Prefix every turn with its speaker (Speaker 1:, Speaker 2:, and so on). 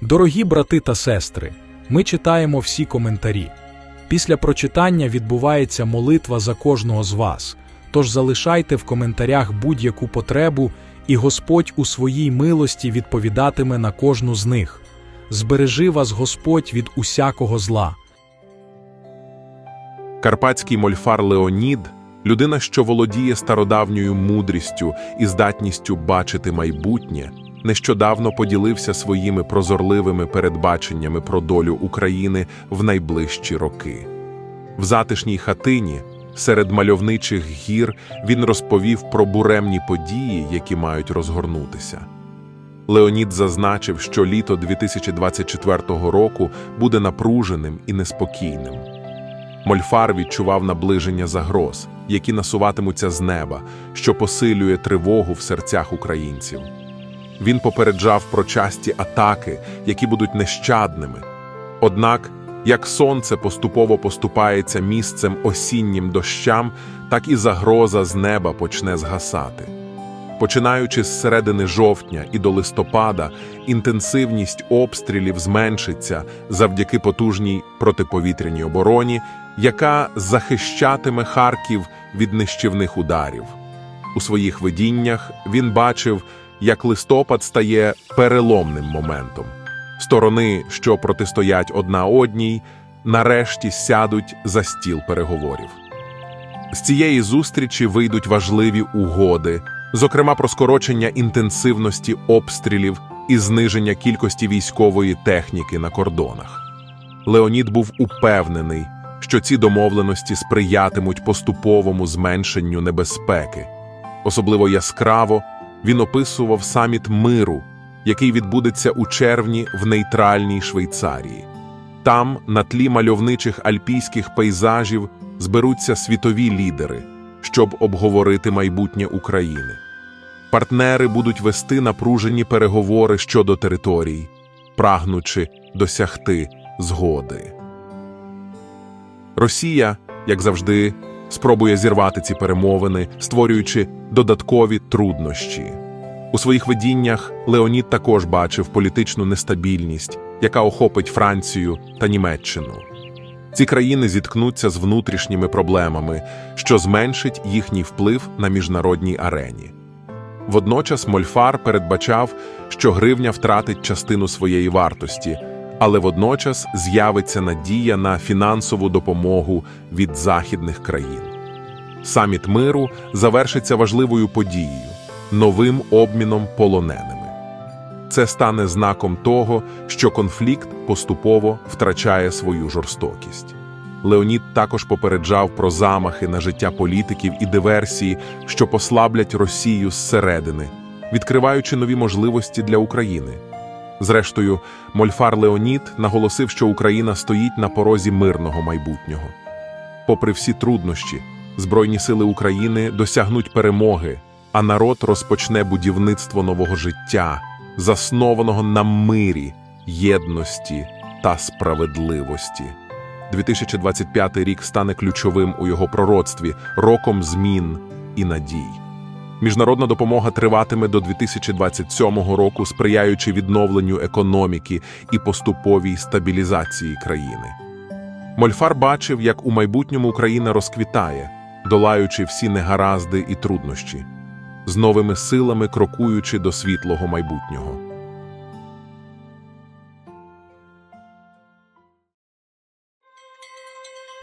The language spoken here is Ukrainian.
Speaker 1: Дорогі брати та сестри, ми читаємо всі коментарі. Після прочитання відбувається молитва за кожного з вас. Тож залишайте в коментарях будь-яку потребу, і Господь у своїй милості відповідатиме на кожну з них. Збережи вас Господь від усякого зла.
Speaker 2: Карпатський мольфар Леонід людина, що володіє стародавньою мудрістю і здатністю бачити майбутнє, нещодавно поділився своїми прозорливими передбаченнями про долю України в найближчі роки. В затишній хатині, серед мальовничих гір, він розповів про буремні події, які мають розгорнутися. Леонід зазначив, що літо 2024 року буде напруженим і неспокійним. Мольфар відчував наближення загроз, які насуватимуться з неба, що посилює тривогу в серцях українців. Він попереджав про часті атаки, які будуть нещадними. Однак, як сонце поступово поступається місцем осіннім дощам, так і загроза з неба почне згасати. Починаючи з середини жовтня і до листопада, інтенсивність обстрілів зменшиться завдяки потужній протиповітряній обороні, яка захищатиме Харків від нищівних ударів. У своїх видіннях він бачив, як листопад стає переломним моментом. Сторони, що протистоять одна одній, нарешті сядуть за стіл переговорів. З цієї зустрічі вийдуть важливі угоди, зокрема про скорочення інтенсивності обстрілів і зниження кількості військової техніки на кордонах. Леонід був упевнений, що ці домовленості сприятимуть поступовому зменшенню небезпеки. Особливо яскраво він описував саміт миру, який відбудеться у червні в нейтральній Швейцарії. Там, на тлі мальовничих альпійських пейзажів, зберуться світові лідери, щоб обговорити майбутнє України. Партнери будуть вести напружені переговори щодо територій, прагнучи досягти згоди. Росія, як завжди, спробує зірвати ці перемовини, створюючи додаткові труднощі. У своїх видіннях Леонід також бачив політичну нестабільність, яка охопить Францію та Німеччину. Ці країни зіткнуться з внутрішніми проблемами, що зменшить їхній вплив на міжнародній арені. Водночас Мольфар передбачав, що гривня втратить частину своєї вартості, але водночас з'явиться надія на фінансову допомогу від західних країн. Саміт миру завершиться важливою подією новим обміном полоненими. Це стане знаком того, що конфлікт поступово втрачає свою жорстокість. Леонід також попереджав про замахи на життя політиків і диверсії, що послаблять Росію зсередини, відкриваючи нові можливості для України. Зрештою, Мольфар Леонід наголосив, що Україна стоїть на порозі мирного майбутнього. Попри всі труднощі, Збройні сили України досягнуть перемоги, а народ розпочне будівництво нового життя, заснованого на мирі, єдності та справедливості. 2025 рік стане ключовим у його пророцтві, роком змін і надій. Міжнародна допомога триватиме до 2027 року, сприяючи відновленню економіки і поступовій стабілізації країни. Мольфар бачив, як у майбутньому Україна розквітає, долаючи всі негаразди і труднощі, з новими силами крокуючи до світлого майбутнього.